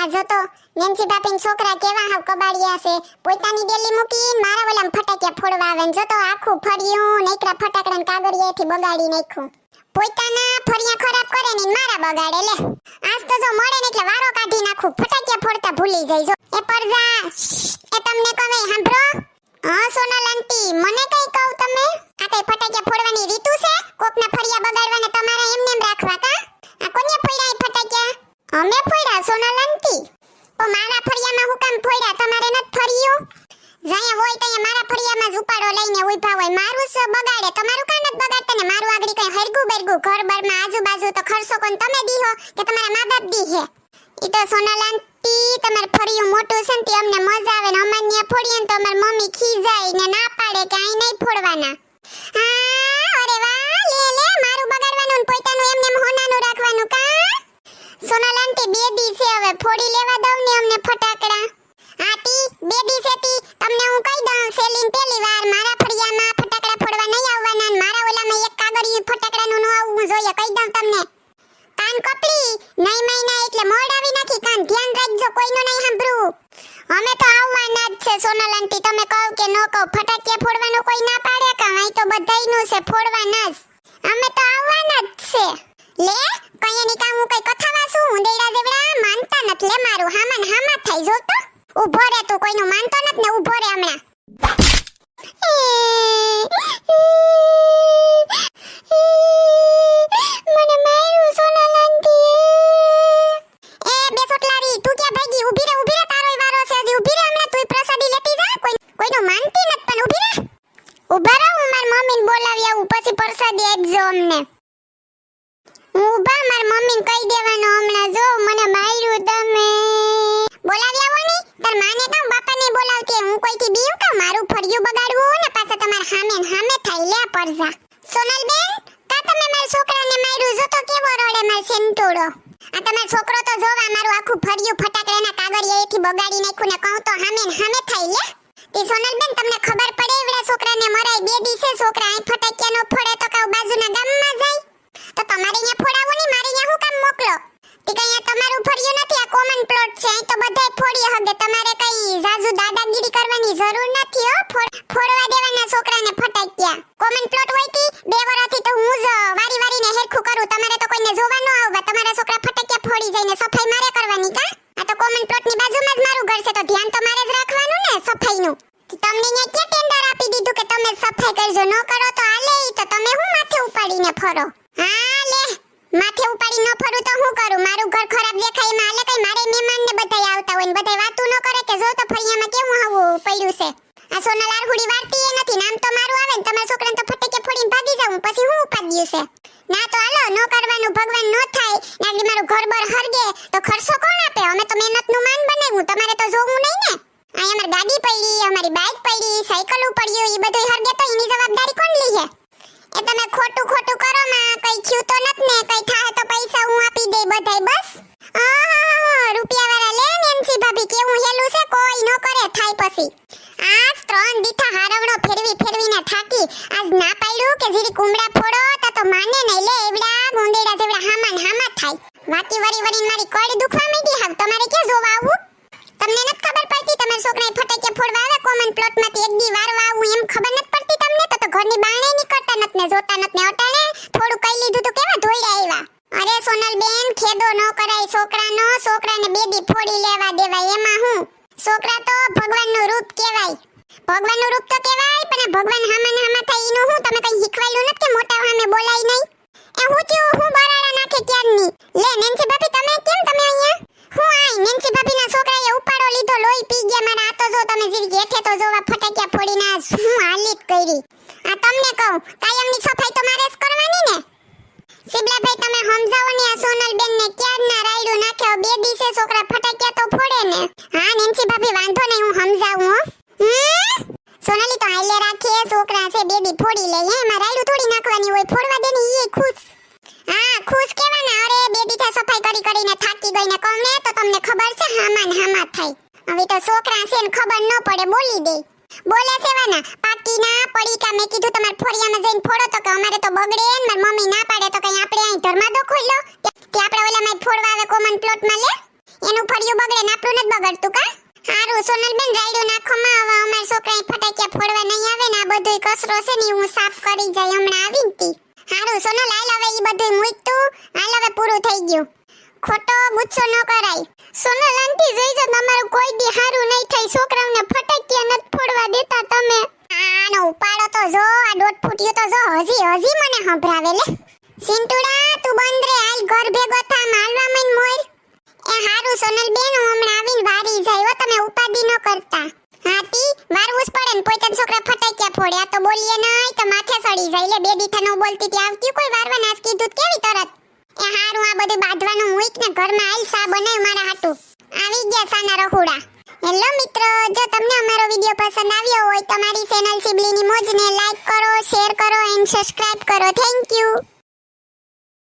આ જો તો નેન્સી બાપીન છોકરા કેવા હાવ કબાડિયા છે. પોતાની ડેલી મૂકી મારા ઓલામ ફટાક્યા ફોડવા આવે ને જો તો આખું ફર્યું નેકરા ફટાકડા કાગળિયાથી બગાડી નાખ્યું. પોતાના ફરિયા ખરાબ કરે ને મારા બગાડે લે. આજ તો જો મળે ને એટલે વારો કાઢી નાખું. ફટાકિયા ફોડતા ભૂલી જઈજો એ પરજા એ તમને કહે સાંભળો? હા, સોનલ આંટી, મને કઈ કહું તમે આ કઈ ફટાકિયા ફોડવાની રીતુ છે કોકના ફરિયા બગાડવાને તમારે એમને એમ રાખવા કા આ કોને ફોડ્યા એ ફટાકિયા અમે ફોડ્યા સોનલ આંટી તો મારા ફરિયામાં હું કામ ફોડ્યા તમારે નત ફર્યું જ્યાં હોય તો મારા ફળિયામાં જ લઈને ઊભા હોય. મારું સ બગાડે. તમારું કાન જ બગાડતા ને મારું આગળ કઈ હરગું બેરગું. ઘર બરમાં આજુબાજુ તો ખર્ચો કોણ તમે દીહો કે તમારા મા બાપ દીહે ઈ તો સોનલ આંટી, તમાર ફળિયું મોટું છે ને તે અમને મજા આવે ને અમાન્ય ફોડીએ તો અમાર મમ્મી ખીજાય ને ના પાડે કે અહીં નહીં ફોડવાના. હા, અરે વાહ, લે લે, મારું બગાડવાનું ને પોતાનું એમને એમ હોનાનું રાખવાનું કા? સોનલ આંટી બે દી છે હવે, ફોડી લેવા આવવાના જ છે સોનલ આંટી તમે કહો કે ન કહો ફટાકિયા ફોડવાનું કોઈ ના પાડે કા અહીં તો બધાયનું છે ફોડવાના જ અમે તો આવવાના જ છે લે કઈ એની કામ હું કઈ કથા વાસું ઉંદેડા દેવડા માનતા નથી લે મારું હામાન હામા થાય જો તો ઊભો રે તું કોઈનું માનતો નથી ને ઊભો રે હમણાં મને ઊભા રહો, હું મારી મમ્મીને બોલાવી આવું, પછી પ્રસાદી આપજો અમને. હું ઊભા મારી મમ્મીને કહી દેવાનું હમણાં. જો, મને માર્યું તમે. બોલાવી આવો ને તાર માને કામ બાપાને બોલાવતી હું કોઈથી બીયું કામ મારું ફળિયું બગાડવું ને, પાછા તમારા હામે ને હામે થાય. લે પરજા. સોનલ બેન કા તમે માર છોકરાને માર્યું? જો તો કેવો રડે માર સેન્ટોડો આ તમારો છોકરો તો જોવા, મારું આખું ફળિયું ફટાકડાના કાગળિયાથી બગાડી નાખ્યું ને કહું તો સામે ને સામે થાય લે તે સોનલ બેન, તમને ખબર પડે એવડા છોકરાને મરાય બે દિવસે છોકરા અહીં ફટાકિયા નો ફોડે તો કાઉ બાજુના ગામમાં જાય? તો તમારે અહીંયા ફોડાવો નહીં, મારે અહીંયા હું કામ મોકલો? તે કઈ અહીંયા તમારું ફળિયું નથી, આ કોમન પ્લોટ છે, અહીં તો બધાય ફોડી હગે. તમારે કઈ જાજુ દાદાગીરી કરવાની જરૂર નથી, હો. ફોડવા દેવાના છોકરાને ફટાક્યા. કોમન પ્લોટ હોય કે બે વરાથી તો હું જ વારી વારીને હેરખું કરું. તમારે તો કોઈને જોવા આવવા. તમારા છોકરા ફટાક્યા ફોડી જઈને સફાઈ મારે કરવાની, કા? આ તો કોમન પ્લોટની બાજુમાં જ મારું ઘર છે, તો ધ્યાન તો મારે સફાઈનું તમને અહીંયા કે ટેન્ડર આપી દીધું કે તમે સફાઈ કરજો? ન કરો તો હાલે તો. તમે હું માથે ઉપાડીને ફરો? હા લે માથે ઉપાડી ન ફરું તો હું કરું? મારું ઘર ખરાબ દેખાયમાં હાલે કઈ? મારે મહેમાન ને બધાય આવતા હોય ને બધાય વાતું ન કરે કે જો તો ફળિયામાં કેવું આવું પડ્યું છે? આ સોનલ આરહુડી વાર્તી એ નથી. નામ તો મારું આવે ને, તમારા છોકરાને તો ફટાકે ફોડીને ભાગી જાઉં. પછી હું ઉપાડ્યું છે? ના તો હાલો, ન કરવાનું ભગવાન ન થાય. નાગી મારું ઘર બર હરગે. તો ખર્ચો કોણ આપે? અમે તો મહેનતનું માન બનાવ્યું. તમારે તો જોવું નહીં ને? અહીં અમારી ગાડી પડી, અમારી બાઇક પડી સાયકલ પડ્યું એ બધું હરગે તો એની જવાબદારી કોણ લી એ તમે ખોટું ખોટું કરો, માં, કઈ થયું તો નત ને, કઈ થાય તો પૈસા હું આપી દે બધાય, બસ. રૂપિયા વાળા લે નેન્સી ભાભી કેવું હેલું છે, કોઈ નો કરે, થાય પછી. આજ ત્રણ દીઠા હારવણો ફેરવી ફેરવીને થાકી, આજ ના પાડ્યું કે જીરી કુમડા ફોડો, તા તો માને નહીં, લે, એવડા ગોંદેડા જેવડા હામાન હામા થાય. વાતી વરી વરી મારી કોડ દુખવા માંડી, હાવ, તમારે કે જોવા આવું તમને નથી પડતી છોકરાએ ફટાકે ફોડવા કોમન પ્લોટમાંથી એક દી વારવા એમ ખબર નથી પડતી તમને? તો તો ઘરની બાણે નીકળતા નત ને, જોતા નત ને, અટાણે થોડું કઈ લીધું તો કેવા ધોઈડા આવ્યા? અરે સોનલ બેન, ખેદો ન કરાય છોકરાનો, છોકરાને બેદી ફોડી લેવા દેવાય, એમાં હું? છોકરા તો ભગવાનનું રૂપ કહેવાય. ભગવાનનું રૂપ તો કહેવાય, પણ ભગવાન હામાં ને હામાં થાય એનું હું? તમે કઈ શીખવાયેલું નથી કે મોટા હામે બોલાય નહીં? એ હું થયું હું બરાડા નાખે ક્યારની? લે, નેન્સી ભાભી, તમે કેમ તમે અહીંયા? હું આઈ? નેન્સી ભાભીના છોકરાએ ફટાક્યા ફોડીને હું હાલિત કરી? આ તમને કહું, કાયમની સફાઈ તો મારે જ કરવાની ને. સિબલાભાઈ તમે સમજાવો ને આ સોનલ બેન ને ક્યાં ના રાયડું નાખ્યો બે દિવસે છોકરા ફટાક્યા તો ફોડે ને. હા નેન્સી ભાભી વાંધો નહીં, હું સમજાવું હો? સોનાલી તો હાલે રાખે, છોકરા છે, બે ફોડી લે. હે, એમાં રાયડું થોડી નાખવાની હોય, ફોડવા દે ને, ઈ ખુશ. હા, ખુશ કેવાના? અરે, બે દીઠા સફાઈ કરી કરીને થાકી ગઈ ને કોને તો તમને ખબર છે હામાં હામા થાય. હવે તો છોકરા છે ને ખબર ન પડે, બોલી દે. બોલે સેવાના પડી પડીકા મેં કીધું તમાર ફોડિયામાં જઈને ફોડો તો કે અમારે તો બગડે ને માર મમ્મી ના પાડે તો કઈ આપણે અહીં ધર્માદો ખોલ્યો કે આપણે ઓલામાં ફોડવા આવે કોમન પ્લોટમાં લે? એનું ફળિયું બગડે ને આપણું નથી બગડતું કા? હારું, સોનલબેન નાખો, માં હવે અમાર છોકરાએ ફટાક્યા ફોડવા નહીં આવે ને આ બધુંય કચરો છે ને હું સાફ કરી જાય હમણાં આવી હતી હારું, સોનલ, હાલ હવે ઈ બધું મૂકતું હાલ હવે પૂરું થઈ ગયું. ખોટો ગુસ્સો ન કરાય. સોનલ આંટી જોઈજો તમારું કોઈ દી હારું નહીં થાય. છોકરાઓને ફટકિયા નથી ફોડવા દેતા તમે. આનો ઉપાડો તો જો, આ દોઢ ફૂટ્યો તો જો, હજી હજી મને સંભળાવે લે. સિંટુડા, તું બંધ રે, હાલ ઘર ભેગો થા માલવા મન મોર. એ હારું, સોનલ બેન, હું હમણાં આવીને વારી જાય. તમે ઉપાદી ન કરતા. હાતી વારવું જ પડે ને પોઈતન છોકરા ફટાકિયા ફોડે. આ તો બોલીએ નહીં, તો માથે સડી જાય. લે, બે દીઠા બોલતી ત્યાં આવતી કોઈ વારવા નાસ કીધું કેવી તરત? એ હારું, આ બધું બાંધવાનું મૂઈક ને ઘરમાં આઈ સા બનાવ્યું મારા હાટુ. આવી ગયા સાના રખુડા. હેલો મિત્રો, જો તમને અમારો વિડિયો પસંદ આવ્યો હોય તમારી મારી ચેનલ સિબલીની મોજને લાઈક કરો શેર કરો એન્ડ સબસ્ક્રાઇબ કરો. Thank you